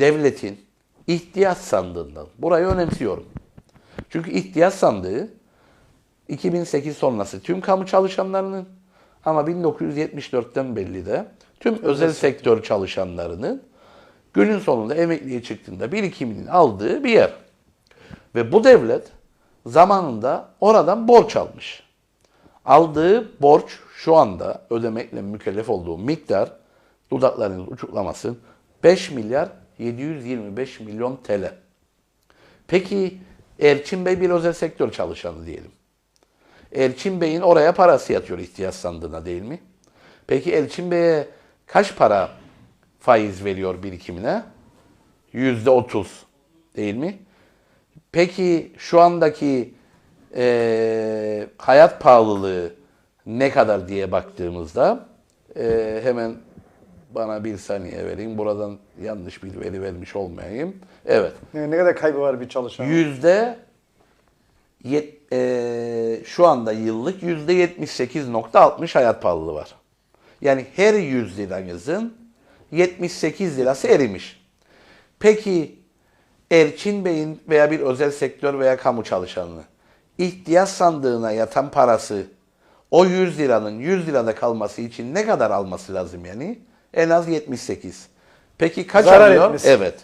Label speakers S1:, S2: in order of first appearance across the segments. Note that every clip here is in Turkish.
S1: devletin ihtiyaç sandığından, burayı önemsiyorum. Çünkü ihtiyaç sandığı 2008 sonrası tüm kamu çalışanlarının ama 1974'ten belli de tüm özel sektör çalışanlarının günün sonunda emekliye çıktığında birikiminin aldığı bir yer. Ve bu devlet zamanında oradan borç almış. Aldığı borç şu anda ödemekle mükellef olduğu miktar dudaklarınız uçuklamasın 5 milyar 725 milyon TL. Peki Erçin Bey bir özel sektör çalışanı diyelim. Elçin Bey'in oraya parası yatıyor ihtiyaç sandığına değil mi? Peki Elçin Bey'e kaç para faiz veriyor birikimine? Yüzde otuz değil mi? Peki şu andaki eee, hayat pahalılığı ne kadar diye baktığımızda eee, hemen bana bir saniye vereyim. Buradan yanlış bir veri vermiş olmayayım. Evet.
S2: Ne, ne kadar kaybı var bir çalışan?
S1: Yüzde yet- eee, şu anda yıllık yüzde 78.60 hayat pahalılığı var. Yani her 100 liranızın 78 lirası erimiş. Peki Erçin Bey'in veya bir özel sektör veya kamu çalışanı ihtiyaç sandığına yatan parası o 100 liranın 100 lirada kalması için ne kadar alması lazım yani? En az 78. Peki kaç
S2: Zarar
S1: alıyor?
S2: etmesi.
S1: Evet.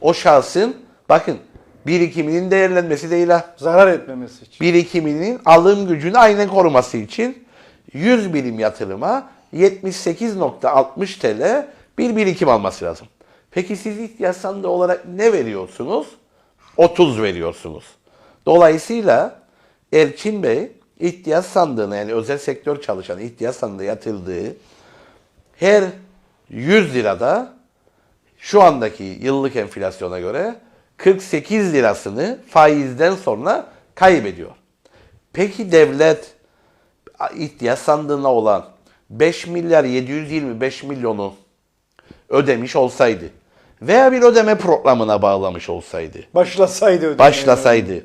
S1: O şahsın bakın birikiminin değerlenmesi değil ha.
S2: Zarar etmemesi için.
S1: Birikiminin alım gücünü aynen koruması için 100 birim yatırıma 78.60 TL bir birikim alması lazım. Peki siz ihtiyaç sandığı olarak ne veriyorsunuz? 30 veriyorsunuz. Dolayısıyla Elçin Bey ihtiyaç sandığına yani özel sektör çalışanı ihtiyaç sandığına yatırdığı her 100 lirada şu andaki yıllık enflasyona göre 48 lirasını faizden sonra kaybediyor. Peki devlet ihtiyaç sandığına olan 5 milyar 725 milyonu ödemiş olsaydı veya bir ödeme programına bağlamış olsaydı,
S2: Başlasaydı ödemeye.
S1: başlasaydı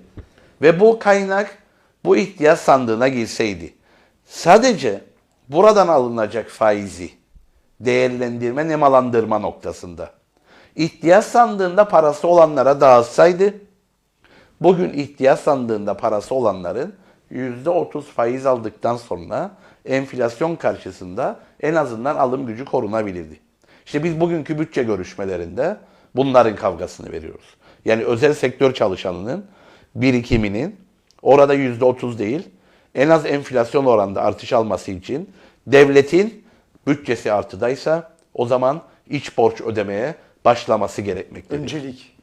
S1: ve bu kaynak bu ihtiyaç sandığına girseydi, sadece buradan alınacak faizi değerlendirme, nemalandırma noktasında ihtiyaç sandığında parası olanlara dağıtsaydı, bugün ihtiyaç sandığında parası olanların %30 faiz aldıktan sonra enflasyon karşısında en azından alım gücü korunabilirdi. İşte biz bugünkü bütçe görüşmelerinde bunların kavgasını veriyoruz. Yani özel sektör çalışanının birikiminin orada %30 değil, en az enflasyon oranında artış alması için devletin bütçesi artıdaysa o zaman iç borç ödemeye başlaması gerekmektedir.
S2: Öncelik.